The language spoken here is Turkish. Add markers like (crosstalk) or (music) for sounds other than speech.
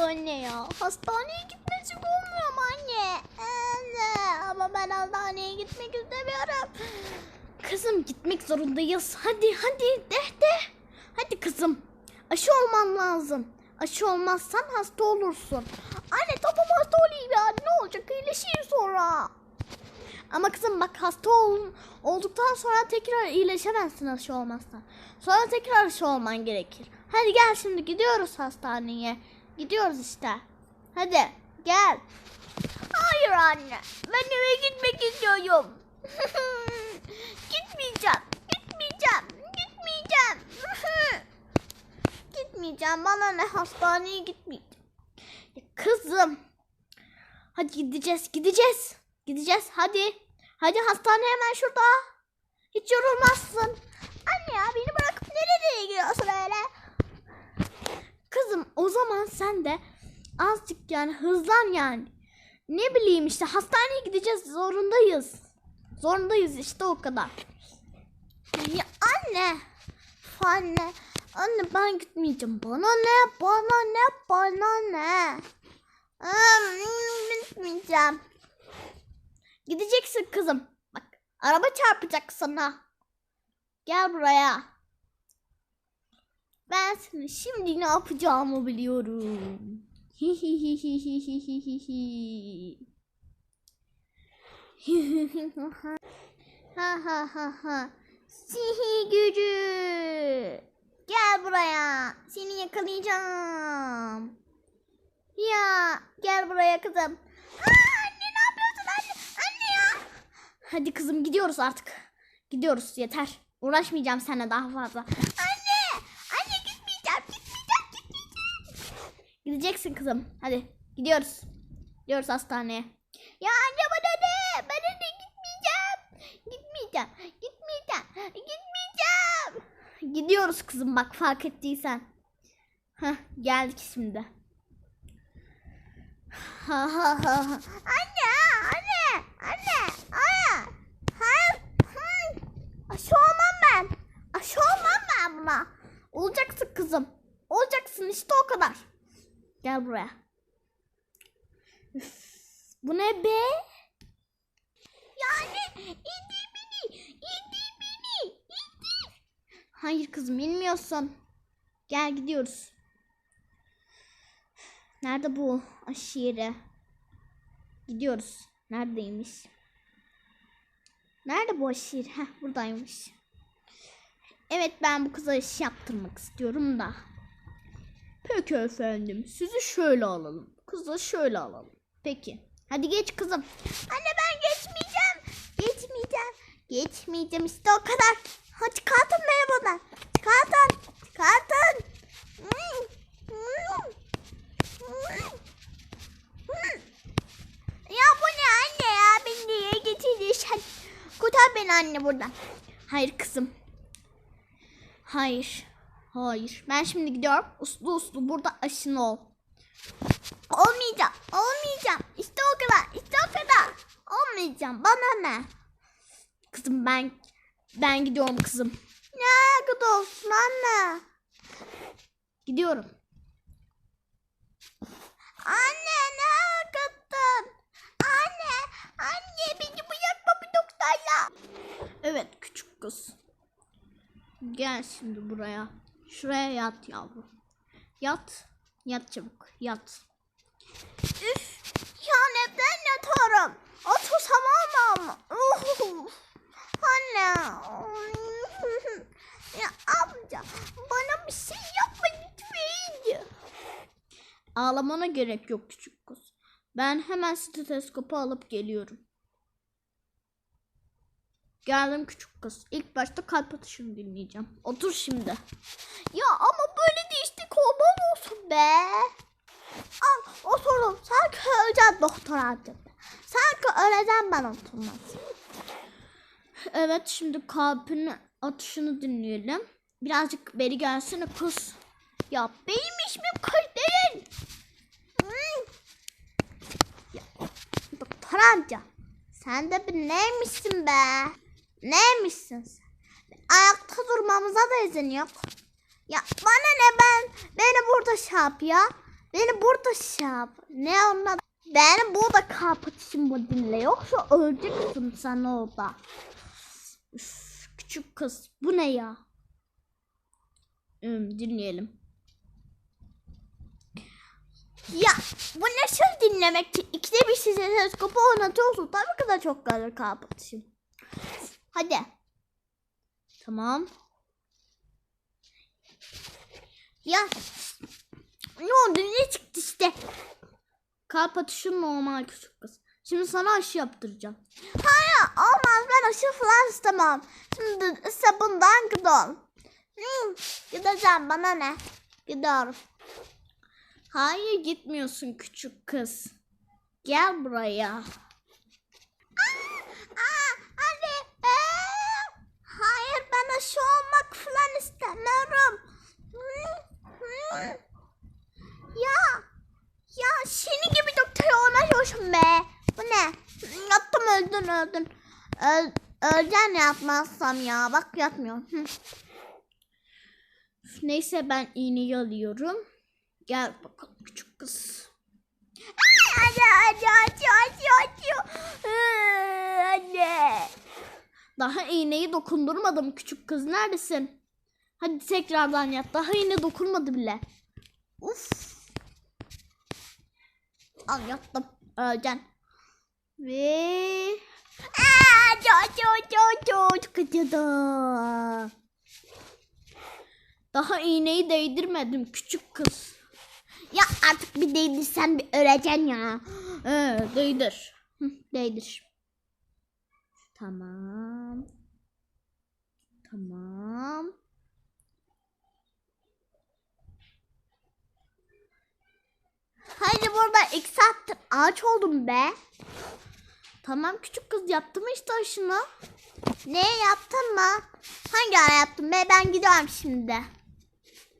Anne ya hastaneye gitmesi olmuyor mu anne? Anne ama ben hastaneye gitmek istemiyorum. Kızım gitmek zorundayız. Hadi hadi de de. Hadi kızım. Aşı olman lazım. Aşı olmazsan hasta olursun. Anne tamam hasta olayım ya. Ne olacak iyileşeyim sonra. Ama kızım bak hasta ol, olduktan sonra tekrar iyileşemezsin aşı olmazsan. Sonra tekrar aşı olman gerekir. Hadi gel şimdi gidiyoruz hastaneye. Gidiyoruz işte. Hadi gel. Hayır anne. Ben eve gitmek istiyorum. (laughs) gitmeyeceğim. Gitmeyeceğim. Gitmeyeceğim. (laughs) gitmeyeceğim. Bana ne hastaneye gitmeyeceğim. Ya kızım. Hadi gideceğiz. Gideceğiz. Gideceğiz. Hadi. Hadi hastane hemen şurada. Hiç yorulmazsın. Anne ya beni bırakıp nereye gidiyorsun öyle? Kızım o zaman sen de azıcık yani hızlan yani. Ne bileyim işte hastaneye gideceğiz zorundayız. Zorundayız işte o kadar. Ya anne. Anne. Anne ben gitmeyeceğim. Bana ne? Bana ne? Bana ne? Gitmeyeceğim. Gideceksin kızım. Bak araba çarpacak sana. Gel buraya. Ben seni şimdi ne yapacağımı biliyorum. ha ha ha ha. Sihir gücü. Gel buraya. Seni yakalayacağım. Ya gel buraya kızım. Aa, anne ne yapıyorsun anne? Anne ya. Hadi kızım gidiyoruz artık. Gidiyoruz yeter. Uğraşmayacağım seninle daha fazla. Anne! Anne gitmeyeceğim, gitmeyeceğim, gitmeyeceğim. Gideceksin kızım. Hadi gidiyoruz. Gidiyoruz hastaneye. Ya anne bana ne? Bana ne gitmeyeceğim. Gitmeyeceğim. Gitmeyeceğim. Gitmeyeceğim. Gidiyoruz kızım bak fark ettiysen. Heh geldik şimdi. Ha ha ha. Anne, anne, anne, anne. Hayır. Hı. Aşı olmam ben. Aşı olmam ben buna. Olacaksın kızım. Olacaksın işte o kadar. Gel buraya. Üf, bu ne be? Yani indir beni. indir beni. indir. Hayır kızım inmiyorsun. Gel gidiyoruz. Nerede bu yeri? Gidiyoruz. Neredeymiş? Nerede bu yeri? Heh buradaymış. Evet ben bu kıza aşı yaptırmak istiyorum da. Peki efendim. Sizi şöyle alalım. Kızı şöyle alalım. Peki. Hadi geç kızım. Anne ben geçmeyeceğim. Geçmeyeceğim. Geçmeyeceğim işte o kadar. Hadi. Çıkartın. Hmm. Hmm. Hmm. Hmm. Ya bu ne anne ya? Beni niye getirdin? Kurtar beni anne buradan. Hayır kızım. Hayır. Hayır. Ben şimdi gidiyorum. Uslu uslu burada aşın ol. Olmayacağım. Olmayacağım. İşte o kadar. İşte o kadar. Olmayacağım. Bana ne? Kızım ben ben gidiyorum kızım. Ne gidiyorsun anne? Gidiyorum. Anne ne gittin? Anne, anne beni bırakma bir doktorla. Evet küçük kız. Gel şimdi buraya. Şuraya yat yavrum. Yat. Yat çabuk. Yat. Üf. Ya neden yatarım? Otursam olmam mı? Uf. Anne. (laughs) ya amca bana bir şey yapma lütfen. Ağlamana gerek yok küçük kız. Ben hemen stetoskopu alıp geliyorum. Geldim küçük kız. İlk başta kalp atışını dinleyeceğim. Otur şimdi. Ya ama böyle de işte kurban olsun be. Al oturdum. Sanki öleceğim doktor amca. Sanki öleceğim ben oturmaz. Evet şimdi kalbin atışını dinleyelim. Birazcık beri gelsene kız. Ya benim ismim kız değil. Hmm. Ya, doktor amca. Sen de bir neymişsin be? Neymişsin sen? Ayakta durmamıza da izin yok. Ya bana ne ben? Beni burada şey ya. Beni burada şey. Ne anladın? Beni burada kapatışımı dinle. Yoksa öleceksin sen orada. Üf, küçük kız. Bu ne ya? Hmm, dinleyelim. Ya bu nasıl dinlemek ki? İkide bir size teleskopu oynatıyorsun. Tabii ki de çok kalır kapatışım. Hadi. Tamam. Ya ne oldu ne çıktı işte. Kalp normal küçük kız. Şimdi sana aşı yaptıracağım. Hayır olmaz ben aşı falan istemem. Şimdi sabundan gidon. Hmm, gideceğim bana ne? Gidiyorum. Hayır gitmiyorsun küçük kız. Gel buraya. Aa, anne. ee, hayır ben aşı olmak falan istemiyorum. Hmm, hmm. Ya ya seni gibi doktor olmuşum be. Bu ne? Yaptım öldün öldün. Öl, öleceksin yapmazsam ya. Bak yatmıyor. Hı. Neyse ben iğneyi alıyorum. Gel bakalım küçük kız. Anne anne anne anne anne. Ee, Anne. Daha iğneyi dokundurmadım küçük kız. Neredesin? Hadi tekrardan yat. Daha iğne dokunmadı bile. Uf. Al yattım. Öleceksin. Ve... Aa, çok çok çok çok çok acıdı. Daha iğneyi değdirmedim küçük kız. Ya artık bir değdirsen bir öleceksin ya. Ee, değdir. Hı, değdir. Tamam. Tamam. Hadi burada iki saattir ağaç oldum be. Tamam küçük kız yaptı mı işte aşını? Ne yaptın mı? Hangi ara yaptın be? Ben gidiyorum şimdi.